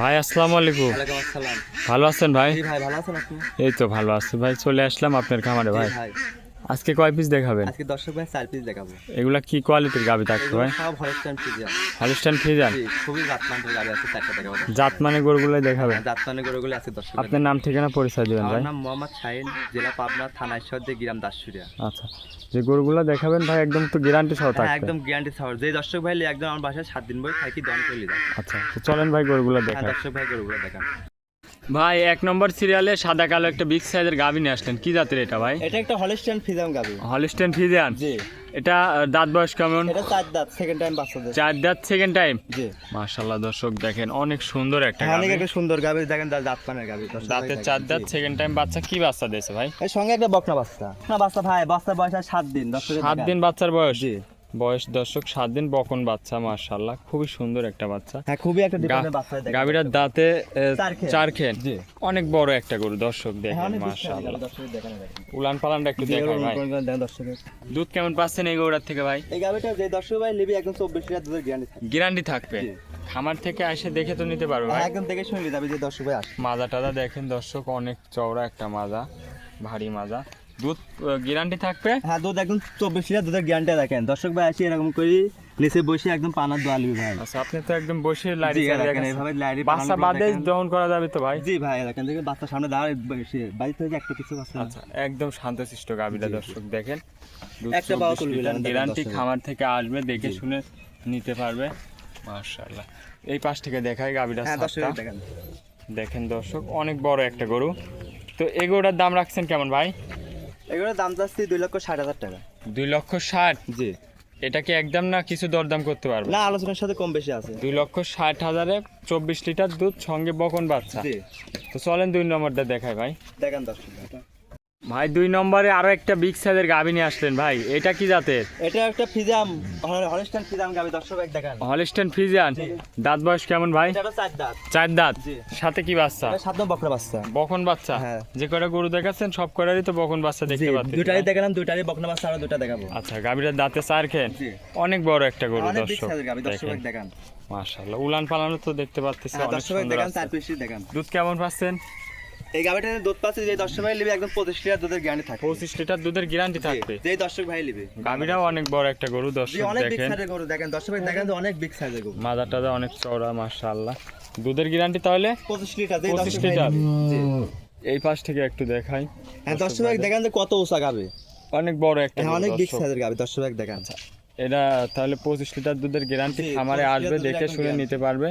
ভাই আসসালামু আলাইকুম। ওয়ালাইকুম আসসালাম। ভালো আছেন ভাই? ভাই ভালো আছেন আপনি? এই তো ভালো আছি ভাই চলে আসলাম আপনার খামারে ভাই। আজকে কয় পিস দেখাবেন? আজকে দর্শক ভাই চার পিস দেখাবো। এগুলা কি কোয়ালিটির গাবি থাকবে ভাই? সব হলস্টাইন ফিজিয়ান হলিস্টান ফ্রিজান খুবই জাতমানের গাড়ি আছে চারটা দেখাবো জাত মানে গরুগুলাই দেখাবেন। জাতমানের গরুগুলো আছে দর্শক। আপনার নাম ঠিকানা পরিচয় দিবেন ভাই। আমার নাম মোহাম্মদ শাহিন জেলা পাবনা থানা ঈশ্বরদী গ্রাম দাসুরিয়া। আচ্ছা যে গরুগুলা দেখাবেন ভাই একদম তো গ্যারান্টি সহ হ্যাঁ থাকবে। একদম গ্যারান্টি সাওয়ার যে দর্শক ভাই একদম আমার বাসায় সাত দিন বই থাকি দন করে আচ্ছা তো চলেন ভাই গরুগুলা হ্যাঁ দেখান দর্শক ভাই গরুগুলো দেখান। ভাই এক নম্বর সিরিয়ালে সাদা কালো একটা বিগ সাইজের গাবি নিয়ে আসলেন। কি জাতের এটা ভাই? এটা একটা হলস্টাইন ফিজিয়াম গাবি হলিস্টান ফ্রিজান জি। এটা দাঁত বয়স কেমন? এটা চার দাঁত সেকেন্ড টাইম বাচ্চাদের। চার দাঁত সেকেন্ড টাইম জি। মাশাল্লাহ দর্শক দেখেন অনেক সুন্দর একটা হ্যাঁ, অনেক গাভী। একটা সুন্দর গাবি দেখেন দাঁত পানের ভাই দাঁতের চার দাঁত সেকেন্ড টাইম বাচ্চা কি বাচ্চা দিয়েছে ভাই? এর সঙ্গে একটা বকনা বাচ্চা। না বাচ্চা ভাই বাচ্চা বয়স আর সাত দিন দর্শকের সাত দিন বাচ্চার বয়স? জি। বয়স দর্শক সাত দিন বকন বাচ্চা মাশাল্লাহ খুবই সুন্দর একটা বাচ্চা। হ্যাঁ খুবই একটা ডিফারেন্ট বাচ্চা। গাভীরার দাঁতে চার খেন। অনেক বড় একটা গরু দর্শক হ্যাঁ, দেখেন দেখেন। উলান পালানটা একটু দেখাই ভাই। দুধ কেমন পাচ্ছেন এই গরুটার থেকে ভাই? এই গাভিটা যে দর্শক ভাই নিবি একদম চব্বিশ লিটার দুধের গ্যারান্টি থাকে গ্যারান্টি থাকবে। খামার থেকে এসে দেখে তো নিতে পারবে ভাই। একদম দেখে শুনলি যাবে যে দর্শক ভাই আসে। মাজা টাজা দেখেন দর্শক অনেক চওড়া একটা মাজা ভারী মাজা। দুধ গ্যারান্টি থাকবে? হ্যাঁ দুধ একদম চব্বিশ লিটার দুধের গ্যারান্টি দেখেন। দর্শক ভাই আসি এরকম করি নিচে বসে একদম পানার দোয়া লিবি ভাই। আচ্ছা আপনি তো একদম বসে দেখেন এইভাবে বাচ্চা বাদে দহন করা যাবে তো ভাই? জি ভাই দেখেন দেখেন বাচ্চার সামনে দাঁড়ায় বসে বাড়ি থেকে একটা কিছু বাচ্চা আচ্ছা একদম শান্তশিষ্ট গাবিলা দর্শক দেখেন। একটা তুলবি গ্যারান্টি খামার থেকে আসবে দেখে শুনে নিতে পারবে। মাশাআল্লাহ। এই পাশ থেকে দেখাই গাবিটা হ্যাঁ। দেখেন। দেখেন দর্শক অনেক বড় একটা গরু। তো এই গরুটার দাম রাখছেন কেমন ভাই? এগুলোর দাম চাচ্ছি দুই লক্ষ ষাট হাজার টাকা। দুই লক্ষ ষাট? জি। এটা কি একদম না কিছু দরদাম করতে পারবে? না আলোচনার সাথে কম বেশি আছে। দুই লক্ষ ষাট হাজারে চব্বিশ লিটার দুধ সঙ্গে বকন বাচ্চা। তো চলেন দুই নম্বরটা দেখাই ভাই। দেখান দর্শক ভাই দুই নম্বরে আরও একটা বিগ সাইজের গাভী নিয়ে আসলেন ভাই। এটা কি জাতের? এটা একটা ফিজাম হলস্টাইন ফিজাম গাবি দর্শক এক দেখান। হলিস্টেন ফ্রিজিয়ান জি। দাঁত বয়স কেমন ভাই? এটা চার দাঁত। চার দাঁত? জি। সাথে কি বাচ্চা? সাত নম্বর বকরা বাচ্চা। বকন বাচ্চা? হ্যাঁ। যে কটা গরু দেখাচ্ছেন সব কটারই তো বকন বাচ্চা দেখতে পাচ্ছেন। দুটারই দেখালাম দুটারই বকনা বাচ্চা আরও দুটা দেখাবো। আচ্ছা গাভীটার দাঁতে চার খেন। জি। অনেক বড় একটা গরু অনেক বিগ দর্শক। সাইজের গাবি দর্শক দেখান। মাশাআল্লাহ উলান পালানো তো দেখতে পাচ্ছেন হ্যাঁ অনেক দর্শক সুন্দর দেখান আছে। চার পিসি দেখান। দুধ কেমন পাচ্ছেন? এই দুধ পাচ্ছে যে দর্শক ভাই একদম পঁচিশ লিটার দুধের গ্যারান্টি থাকে পঁচিশ লিটার দুধের গ্যারান্টি থাকবে। যে দর্শক ভাই অনেক বড় একটা গরু দর্শক অনেক বিগ দেখেন। সাইজের গরু দেখেন দর্শক ভাই দেখেন অনেক বিগ সাইজের গরু। মাদার টাদা অনেক চওড়া মাশাআল্লাহ। দুধের গ্যারান্টি তাহলে? পঁচিশ লিটার পঁচিশ লিটার? এই পাশ থেকে একটু দেখাই। হ্যাঁ দর্শক ভাই দেখেন যে কত উঁচা গাবে অনেক বড় একটা হ্যাঁ অনেক বিগ সাইজের গাবে দর্শক ভাই দেখেন। এটা তাহলে পঁচিশ লিটার দুধের গ্যারান্টি খামারে আসবে দেখে শুনে নিতে পারবে।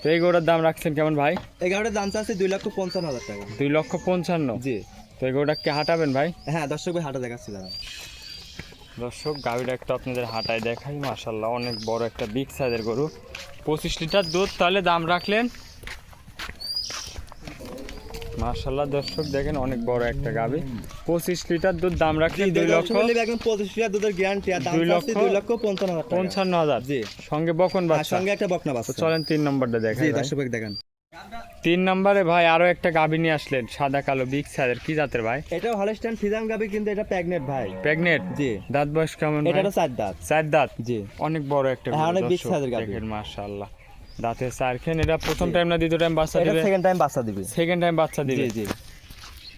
তো এই গরুর দাম রাখছেন কেমন ভাই? এই গাবিটার দাম চাচ্ছে দুই লক্ষ পঞ্চান্ন হাজার টাকা। দুই লক্ষ পঞ্চান্ন? জি। তো এই গরুটা কি হাঁটাবেন ভাই? হ্যাঁ দর্শক ভাই হাঁটা দেখাচ্ছি দাঁড়ান। দর্শক গাভীটা একটু আপনাদের হাঁটায় দেখাই। মাশাল্লাহ অনেক বড় একটা বিগ সাইজের গরু। পঁচিশ লিটার দুধ তাহলে দাম রাখলেন মাশাল্লাহ দর্শক দেখেন অনেক বড় একটা গাভী পঁচিশ লিটার দুধ দাম রাখলেন দুই লক্ষ। পঁচিশ লিটার দুধের গ্যারান্টি আর দুই লক্ষ দুই লক্ষ পঞ্চান্ন হাজার পঞ্চান্ন হাজার। জি। সঙ্গে বকন আর বাচ্চা। সঙ্গে একটা বকনা তো চলেন তিন নম্বরটা ভাই। দর্শক দেখেন। তিন নম্বরে ভাই আরও একটা গাভী নিয়ে আসলেন সাদা কালো বিগ সাইজের। কি জাতের ভাই? এটা হলস্টাইন ফিজাম গাবি কিন্তু এটা প্রেগনেন্ট ভাই। প্রেগনেন্ট জি। দাঁত বয়স কেমন এটা? চার দাঁত। চার দাঁত? জি। অনেক বড় একটা হ্যাঁ, অনেক এর গাভী। দেখেন মাশাআল্লাহ। দাঁতে চার খেন এটা প্রথম টাইম না দ্বিতীয় টাইম বাচ্চা দিবে? সেকেন্ড টাইম বাচ্চা দিবে। সেকেন্ড টাইম বাচ্চা দিবে? জি জি।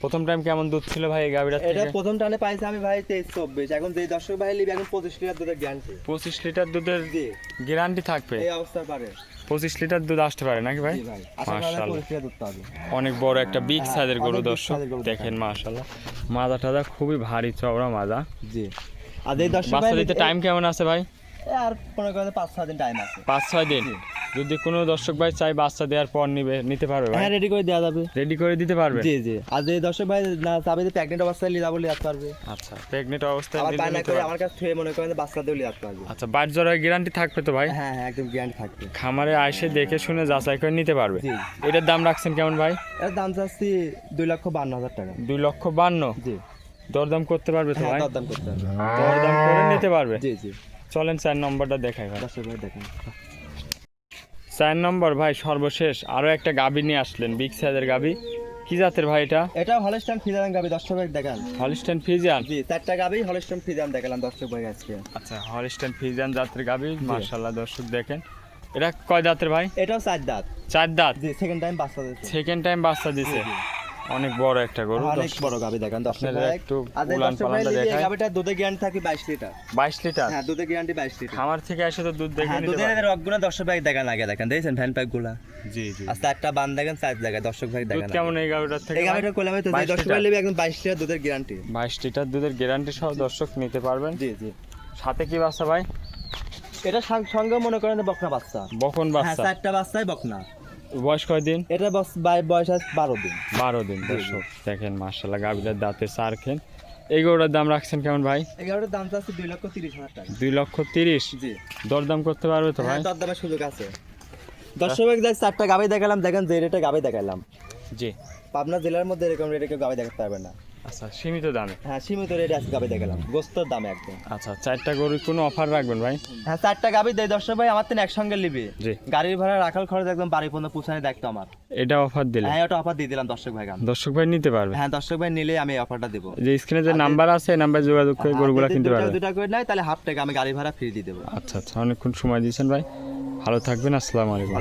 প্রথম টাইম কেমন দুধ ছিল ভাই এই গাভীটা এটা প্রথম পাইছে আমি ভাই তেইশ চব্বিশ। এখন যে দর্শক ভাই লিবে এখন পঁচিশ লিটার দুধের গ্যারান্টি পঁচিশ লিটার দুধের গ্যারান্টি থাকবে? এই অবস্থা পারে। পঁচিশ লিটার দুধ আসতে পারে নাকি ভাই? অনেক বড় একটা বিগ হ্যাঁ, সাইজের গরু দর্শক। দেখেন মাশাআল্লাহ। মাজা টাজা খুবই ভারী চওড়া মাজা। জি। আর এই দর্শক বাচ্চা ভাই দিতে টাইম কেমন আছে ভাই? আর মনে করেন পাঁচ ছয় দিন টাইম আছে। পাঁচ ছয় দিন? জি। যদি কোনো দর্শক ভাই চাই বাচ্চা দেওয়ার পর নিবে নিতে পারবে ভাই? হ্যাঁ রেডি করে দেওয়া যাবে। রেডি করে দিতে পারবে? জি জি। আর যে দর্শক ভাই না চাবে যে প্রেগনেন্ট অবস্থায় লিয়ে যাব লিয়ে আসতে পারবে। আচ্ছা প্রেগনেন্ট অবস্থায় আবার নিলে বায়না করে আমার কাছে থুয়ে মনে করেন বাচ্চা দিয়েও লিয়ে আসতে পারবে। আচ্ছা বাড়ি জড়ার গ্যারান্টি থাকবে তো ভাই? হ্যাঁ হ্যাঁ একদম গ্যারান্টি থাকবে। খামারে আইসে দেখে শুনে যাচাই করে নিতে পারবে। জি। এটার দাম রাখছেন কেমন ভাই? এর দাম চাচ্ছি দুই লক্ষ বান্ন হাজার টাকা। দুই লক্ষ বান্ন? জি। দরদাম করতে পারবে তো হ্যাঁ ভাই? দরদাম করতে হবে দরদাম করে নিতে পারবে? জি জি। চলেন চার নম্বরটা দেখাই ভাই দেখেন। চার নম্বর ভাই সর্বশেষ। আরও একটা গাবি নিয়ে আসলেন বিগ সাইজের গাবি কি জাতের ভাই এটা? এটা হলস্টাইন ফিজান গাবি দর্শক ভাই দেখান। হলিস্টান ফিজান জি চারটা গাবি হলস্টাইন ফিজান দেখালাম দর্শক ভাই আজকে। আচ্ছা হলিস্টান ফিজান জাতের গাবি মার্শাল্লাহ দর্শক দেখেন। এটা কয় দাঁতের ভাই? এটাও চার দাঁত। চার দাঁত? জি সেকেন্ড টাইম বাচ্চা দিচ্ছে সেকেন্ড টাইম বাচ্চা দিছে অনেক বড় একটা গরু। অনেক বড় গাবি দেখেন দর্শক একটু উলান পালানটা এই গাবিটা দুধে গ্যারান্টি থাকে বাইশ লিটার। বাইশ লিটার? হ্যাঁ দুধে গ্যারান্টি বাইশ লিটার। খামার থেকে এসে তো দুধ দেখে হ্যাঁ নিতে দুধের পারবে। রকগুলো দর্শক ভাই দেখেন আগে দেখেন দেখছেন ফ্যান প্যাকগুলা? জি জি। আর চারটা বান দেখেন চার জায়গায় দর্শক ভাই দুধ দেখেন কেমন এই গাড়িটার থেকে এই গাবিটা কোলে আমি তো 22 দর্শক ভাই নেবে একদম বাইশ লিটার দুধের গ্যারান্টি বাইশ লিটার দুধের গ্যারান্টি সহ দর্শক নিতে পারবেন। জি জি। সাথে কি বাচ্চা ভাই? এটা সঙ্গে মনে করেন বকনা বাচ্চা। বকন হ্যাঁ বাচ্চা। চারটা বাচ্চাই বকনা। বয়স কয়দিন এটা বয়স আছে বারো দিন। বারো দিন দর্শক দেখেন মার্শাল্লাহ গাভীটার দাঁতে সার খেন। এই গরুটার দাম রাখছেন কেমন ভাই? এগারোটার দাম আছে দুই লক্ষ তিরিশ হাজার টাকা। দুই লক্ষ তিরিশ? জি। দরদাম করতে পারবে তো ভাই? হ্যাঁ দরদামের সুযোগ আছে। দর্শক ভাই দেখ চারটা গাবি দেখালাম দেখেন যে রেটে গাবি দেখালাম। জি। পাবনা জেলার মধ্যে এরকম রেটে কেউ গাবি দেখাতে পারবে না। আচ্ছা সীমিত দামে? হ্যাঁ সীমিত রেটে আছে গাবি দেখালাম। গোস্তর দামে একদম। আচ্ছা চারটা গরুর কোনো অফার রাখবেন ভাই? হ্যাঁ চারটা গাবি দেয় দর্শক ভাই আমার একসঙ্গে নিবে। জি। গাড়ির ভাড়া খরচ একদম বাড়ি পর্যন্ত পৌঁছানো দেখতো আমার। এটা অফার দিলে? হ্যাঁ ওটা অফার দিয়ে দিলাম দর্শক ভাই দর্শক ভাই নিতে পারবে? হ্যাঁ দর্শক ভাই নিলে আমি অফারটা দেবো। যে স্ক্রিনে যে নাম্বার আছে এই নাম্বারে যোগাযোগ করে গরুগুলো কিনতে পারবে। দুটা করে নেয় তাহলে হাফ টাকা আমি গাড়ি ভাড়া ফ্রি দিয়ে দেবো। আচ্ছা আচ্ছা অনেকক্ষণ সময় দিয়েছেন ভাই। ভালো থাকবেন আসসালামু আলাইকুম।